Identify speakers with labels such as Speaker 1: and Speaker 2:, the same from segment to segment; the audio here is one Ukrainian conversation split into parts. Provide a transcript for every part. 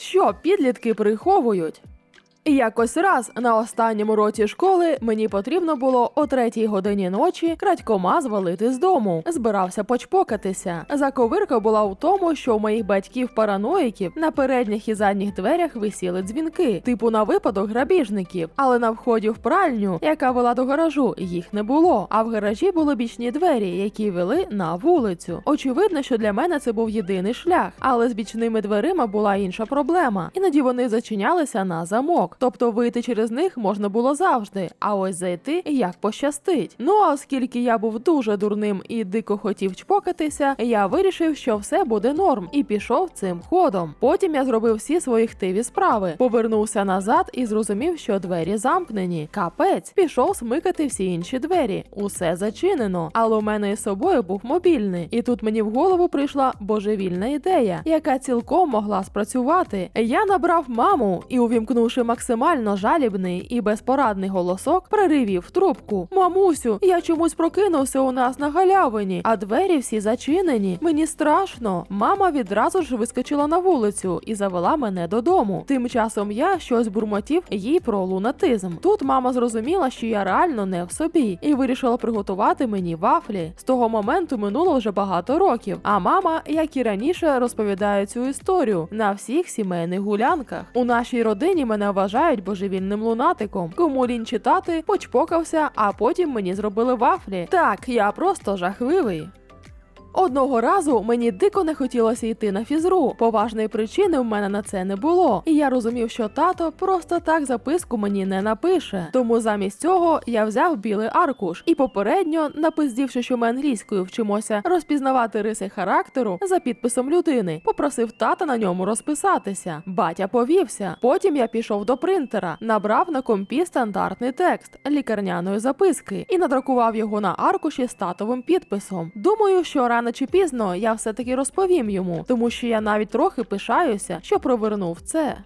Speaker 1: Що підлітки приховують? Якось раз на останньому році школи мені потрібно було о третій годині ночі крадькома звалити з дому. Збирався почпокатися. Заковирка була в тому, що у моїх батьків параноїків на передніх і задніх дверях висіли дзвінки, типу на випадок грабіжників. Але на вході в пральню, яка вела до гаражу, їх не було. А в гаражі були бічні двері, які вели на вулицю. Очевидно, що для мене це був єдиний шлях, але з бічними дверима була інша проблема. Іноді вони зачинялися на замок. Тобто вийти через них можна було завжди, а ось зайти як пощастить. Ну а оскільки я був дуже дурним і дико хотів чпокатися, я вирішив, що все буде норм, і пішов цим ходом. Потім я зробив всі свої хтиві справи, повернувся назад і зрозумів, що двері замкнені. Капець пішов смикати всі інші двері. Усе зачинено, але у мене із собою був мобільний. І тут мені в голову прийшла божевільна ідея, яка цілком могла спрацювати. Я набрав маму і, увімкнувши максимально жалібний і безпорадний голосок, проривів трубку. Мамусю, я чомусь прокинувся у нас на галявині, а двері всі зачинені. Мені страшно. Мама відразу ж вискочила на вулицю і завела мене додому. Тим часом я щось бурмотів їй про лунатизм. Тут мама зрозуміла, що я реально не в собі, і вирішила приготувати мені вафлі. З того моменту минуло вже багато років. А мама, як і раніше, розповідає цю історію на всіх сімейних гулянках. У нашій родині мене вважають божевільним лунатиком. Кому лінь читати, почпокався, а потім мені зробили вафлі. Так, я просто жахливий. Одного разу мені дико не хотілося йти на фізру. Поважної причини в мене на це не було. І я розумів, що тато просто так записку мені не напише. Тому замість цього я взяв білий аркуш і попередньо, напиздівши, що ми англійською вчимося розпізнавати риси характеру за підписом людини, попросив тата на ньому розписатися. Батя повівся. Потім я пішов до принтера, набрав на компі стандартний текст лікарняної записки і надрукував його на аркуші з татовим підписом. Думаю, що рано чи пізно я все-таки розповім йому, тому що я навіть трохи пишаюся, що провернув це.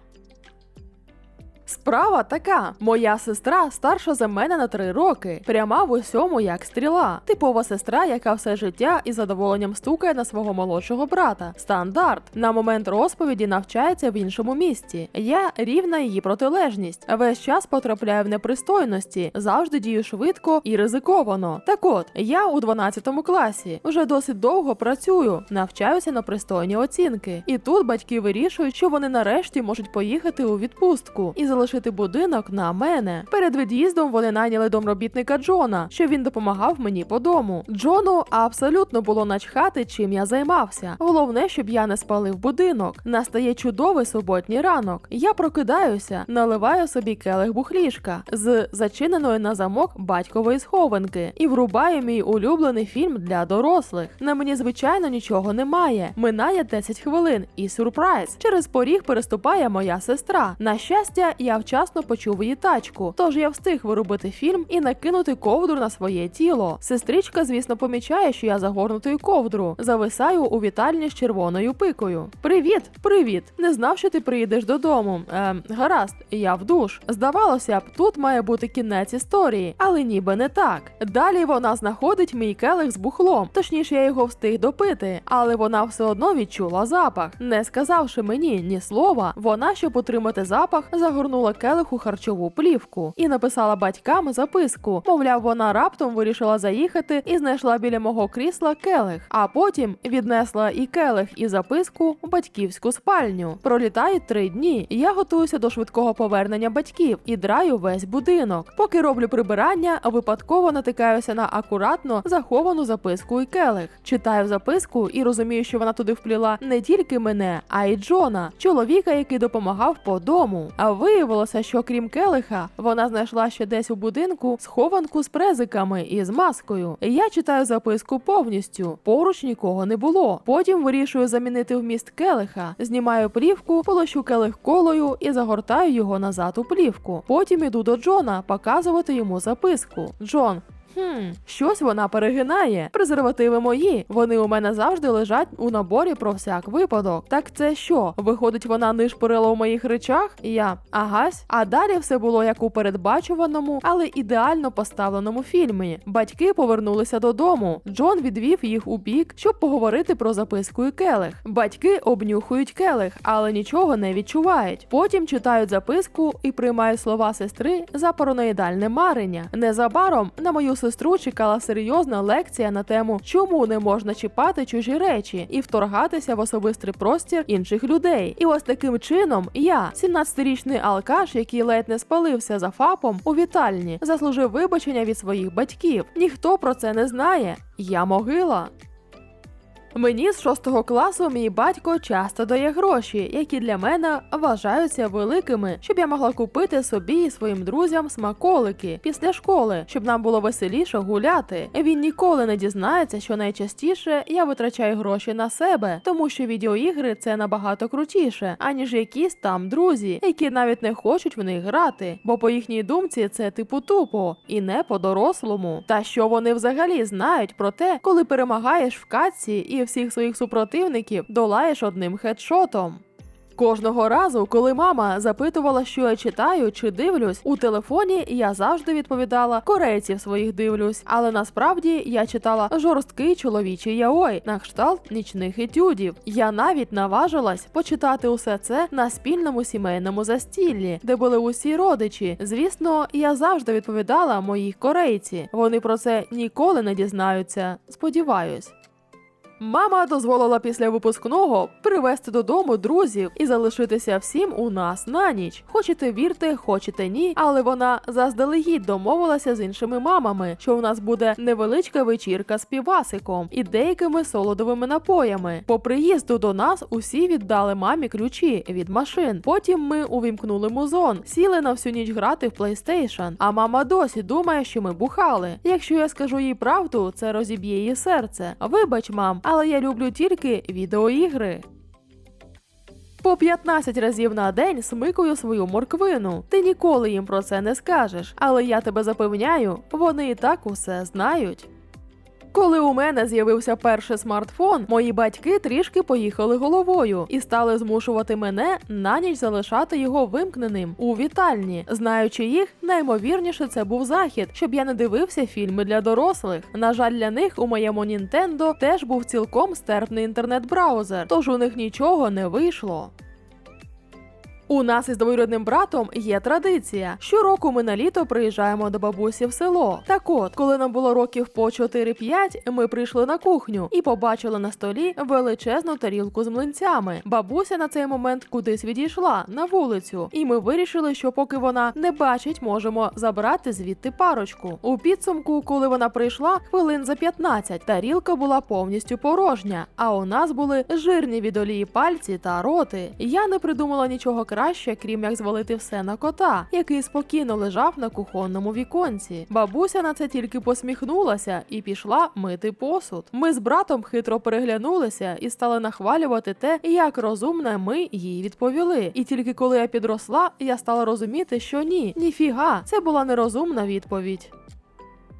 Speaker 1: Справа така: моя сестра старша за мене на три роки, пряма в усьому як стріла. Типова сестра, яка все життя із задоволенням стукає на свого молодшого брата. Стандарт на момент розповіді навчається в іншому місті. Я рівна її протилежність. Весь час потрапляю в непристойності, завжди дію швидко і ризиковано. Так от, я у 12 класі вже досить довго працюю, навчаюся на пристойні оцінки. І тут батьки вирішують, що вони нарешті можуть поїхати у відпустку і залишити будинок на мене. Перед від'їздом вони найняли домробітника Джона, щоб він допомагав мені по дому. Джону абсолютно було начхати, чим я займався. Головне, щоб я не спалив будинок. Настає чудовий суботній ранок. Я прокидаюся, наливаю собі келих бухлішка з зачиненої на замок батькової схованки і врубаю мій улюблений фільм для дорослих. На мені, звичайно, нічого немає. Минає 10 хвилин, і сюрприз. Через поріг переступає моя сестра. На щастя, я вчасно почув її тачку, тож я встиг вирубити фільм і накинути ковдру на своє тіло. Сестричка, звісно, помічає, що я загорнутою ковдру. Зависаю у вітальні з червоною пикою. Привіт, привіт! Не знав, що ти приїдеш додому. Ем, гаразд, я в душ. Здавалося б, тут має бути кінець історії, але ніби не так. Далі вона знаходить мій келих з бухлом, точніше, я його встиг допити, але вона все одно відчула запах. Не сказавши мені ні слова, вона, щоб отримати запах, загорнула келих у харчову плівку і написала батькам записку. Мовляв, вона раптом вирішила заїхати і знайшла біля мого крісла келих, а потім віднесла і келих, і записку у батьківську спальню. Пролітають три дні. Я готуюся до швидкого повернення батьків і драю весь будинок. Поки роблю прибирання, випадково натикаюся на акуратно заховану записку і келих. Читаю записку і розумію, що вона туди впліла не тільки мене, а й Джона, чоловіка, який допомагав по дому. А виявилося, що крім келиха, вона знайшла ще десь у будинку схованку з презиками і з маскою. Я читаю записку повністю. Поруч нікого не було. Потім вирішую замінити вміст келиха, знімаю плівку, полощу келих колою і загортаю його назад у плівку. Потім іду до Джона показувати йому записку. Джон. Хм, щось вона перегинає. Презервативи мої. Вони у мене завжди лежать у наборі про всяк випадок. Так це що? Виходить, вона нишпорила у моїх речах? Я агась. А далі все було як у передбачуваному, але ідеально поставленому фільмі. Батьки повернулися додому. Джон відвів їх у бік, щоб поговорити про записку і келих. Батьки обнюхують келих, але нічого не відчувають. Потім читають записку і приймають слова сестри за параноїдальне марення. Незабаром на мою сестру чекала серйозна лекція на тему, чому не можна чіпати чужі речі і вторгатися в особистий простір інших людей. І ось таким чином я, 17-річний алкаш, який ледь не спалився за фапом у вітальні, заслужив вибачення від своїх батьків. Ніхто про це не знає. Я могила. Мені з шостого класу мій батько часто дає гроші, які для мене вважаються великими, щоб я могла купити собі і своїм друзям смаколики після школи, щоб нам було веселіше гуляти. Він ніколи не дізнається, що найчастіше я витрачаю гроші на себе, тому що відеоігри це набагато крутіше, аніж якісь там друзі, які навіть не хочуть в них грати, бо по їхній думці це типу тупо і не по-дорослому. Та що вони взагалі знають про те, коли перемагаєш в катці і всіх своїх супротивників долаєш одним хедшотом. Кожного разу, коли мама запитувала, що я читаю чи дивлюсь, у телефоні я завжди відповідала корейців своїх дивлюсь, але насправді я читала жорсткий чоловічий яой на кшталт нічних етюдів. Я навіть наважилась почитати усе це на спільному сімейному застіллі, де були усі родичі. Звісно, я завжди відповідала моїх корейці. Вони про це ніколи не дізнаються. Сподіваюсь. Мама дозволила після випускного привезти додому друзів і залишитися всім у нас на ніч. Хочете вірте, хочете ні, але вона заздалегідь домовилася з іншими мамами, що у нас буде невеличка вечірка з півасиком і деякими солодовими напоями. По приїзду до нас усі віддали мамі ключі від машин. Потім ми увімкнули музон, сіли на всю ніч грати в PlayStation, А мама досі думає, що ми бухали. Якщо я скажу їй правду, це розіб'є її серце. Вибач, мам, але я люблю тільки відеоігри. По 15 разів на день смикую свою морквину. Ти ніколи їм про це не скажеш, але я тебе запевняю, вони і так усе знають. Коли у мене з'явився перший смартфон, мої батьки трішки поїхали головою і стали змушувати мене на ніч залишати його вимкненим у вітальні. Знаючи їх, наймовірніше це був захід, щоб я не дивився фільми для дорослих. На жаль, для них у моєму Нінтендо теж був цілком стерпний інтернет-браузер, тож у них нічого не вийшло. У нас із двоюрідним братом є традиція. Щороку ми на літо приїжджаємо до бабусі в село. Так от, коли нам було років по 4-5, ми прийшли на кухню і побачили на столі величезну тарілку з млинцями. Бабуся на цей момент кудись відійшла на вулицю, і ми вирішили, що поки вона не бачить, можемо забрати звідти парочку. У підсумку, коли вона прийшла, хвилин за 15, тарілка була повністю порожня. А у нас були жирні від олії пальці та роти. Я не придумала нічого краще, крім як звалити все на кота, який спокійно лежав на кухонному віконці. Бабуся на це тільки посміхнулася і пішла мити посуд. Ми з братом хитро переглянулися і стали нахвалювати те, як розумно ми їй відповіли. І тільки коли я підросла, я стала розуміти, що ні, ніфіга, це була нерозумна відповідь.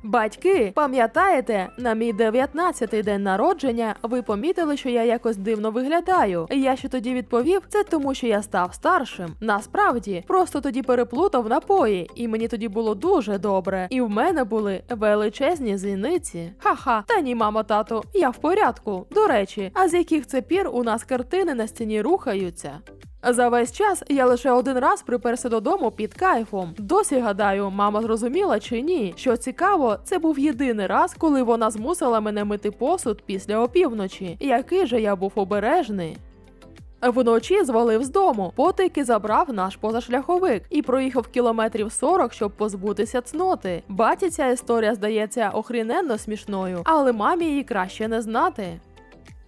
Speaker 1: Батьки, пам'ятаєте, на мій 19-й день народження ви помітили, що я якось дивно виглядаю. Я ще тоді відповів, це тому, що я став старшим. Насправді, просто тоді переплутав напої, і мені тоді було дуже добре. І в мене були величезні зіниці. Ха-ха, та ні, мамо, тато, я в порядку. До речі, а з яких це пір у нас картини на стіні рухаються? За весь час я лише один раз приперся додому під кайфом. Досі гадаю, мама зрозуміла чи ні. Що цікаво, це був єдиний раз, коли вона змусила мене мити посуд після опівночі. Який же я був обережний. Вночі звалив з дому, потайки забрав наш позашляховик і проїхав кілометрів 40, щоб позбутися цноти. Баті ця історія здається охріненно смішною, але мамі її краще не знати.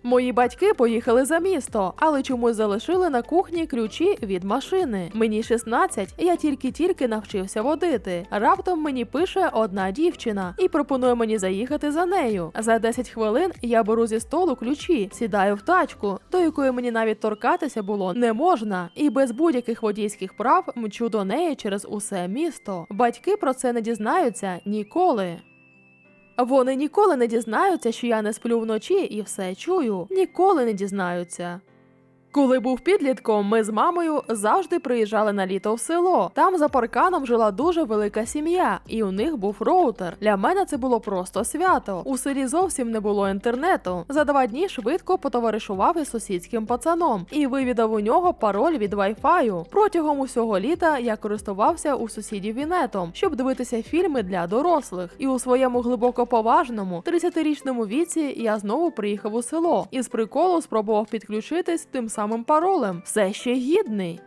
Speaker 1: Мої батьки поїхали за місто, але чомусь залишили на кухні ключі від машини. Мені 16, я тільки-тільки навчився водити. Раптом мені пише одна дівчина і пропонує мені заїхати за нею. За 10 хвилин я беру зі столу ключі, сідаю в тачку, до якої мені навіть торкатися було не можна, і без будь-яких водійських прав мчу до неї через усе місто. Батьки про це не дізнаються ніколи. Вони ніколи не дізнаються, що я не сплю вночі і все чую. Ніколи не дізнаються. Коли був підлітком, ми з мамою завжди приїжджали на літо в село. Там за парканом жила дуже велика сім'я, і у них був роутер. Для мене це було просто свято. У селі зовсім не було інтернету. За два дні швидко потоваришував із сусідським пацаном і вивідав у нього пароль від вайфаю. Протягом усього літа я користувався у сусідів вінетом, щоб дивитися фільми для дорослих. І у своєму глибоко поважному 30-річному віці я знову приїхав у село і з приколу спробував підключитись тим самим паролем. Все ще гідний.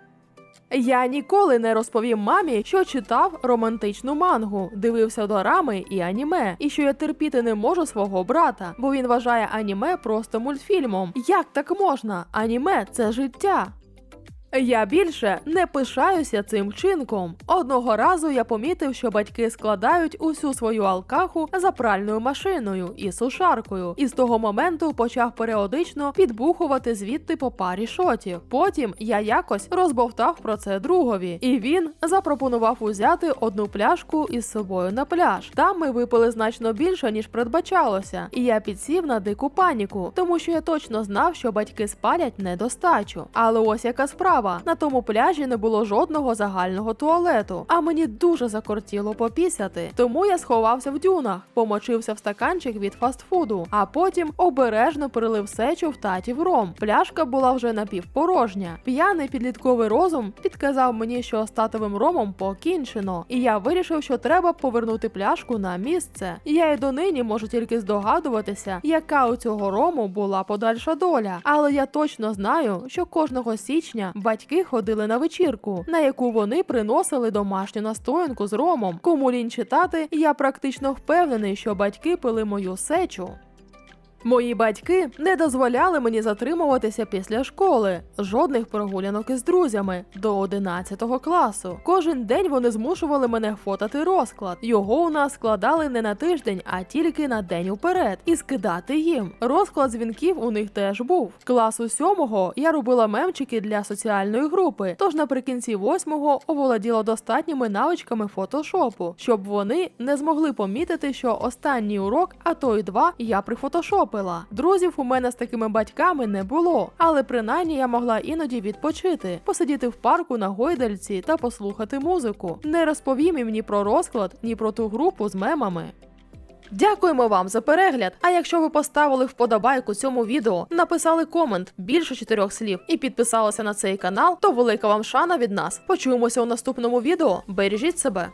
Speaker 1: Я ніколи не розповім мамі, що читав романтичну мангу, дивився дорами і аніме, і що я терпіти не можу свого брата, бо він вважає аніме просто мультфільмом. Як так можна? Аніме це життя. Я більше не пишаюся цим вчинком. Одного разу я помітив, що батьки складають усю свою алкаху за пральною машиною і сушаркою, і з того моменту почав періодично підбухувати звідти по парі шотів. Потім я якось розбовтав про це другові, і він запропонував узяти одну пляшку із собою на пляж. Там ми випили значно більше ніж передбачалося, і я підсів на дику паніку, тому що я точно знав, що батьки спалять недостачу. Але ось яка справа. На тому пляжі не було жодного загального туалету, а мені дуже закортіло попісяти. Тому я сховався в дюнах, помочився в стаканчик від фастфуду, а потім обережно перелив сечу в татів ром. Пляшка була вже напівпорожня. П'яний підлітковий розум підказав мені, що з татовим ромом покінчено, і я вирішив, що треба повернути пляшку на місце. Я й донині можу тільки здогадуватися, яка у цього рому була подальша доля. Але я точно знаю, що кожного січня батьки ходили на вечірку, на яку вони приносили домашню настоянку з ромом. Кому лінь читати, я практично впевнений, що батьки пили мою сечу. Мої батьки не дозволяли мені затримуватися після школи, жодних прогулянок із друзями до 11 класу. Кожен день вони змушували мене фотати розклад. Його у нас складали не на тиждень, а тільки на день уперед, і скидати їм. Розклад дзвінків у них теж був. Класу сьомого я робила мемчики для соціальної групи, тож наприкінці восьмого оволоділа достатніми навичками фотошопу, щоб вони не змогли помітити, що останній урок, а то й два, я прифотошопила. Друзів у мене з такими батьками не було, але принаймні я могла іноді відпочити, посидіти в парку на гойдальці та послухати музику. Не розповім їм ні про розклад, ні про ту групу з мемами. Дякуємо вам за перегляд. А якщо ви поставили вподобайку цьому відео, написали комент більше чотирьох слів і підписалися на цей канал, то велика вам шана від нас. Почуємося у наступному відео. Бережіть себе.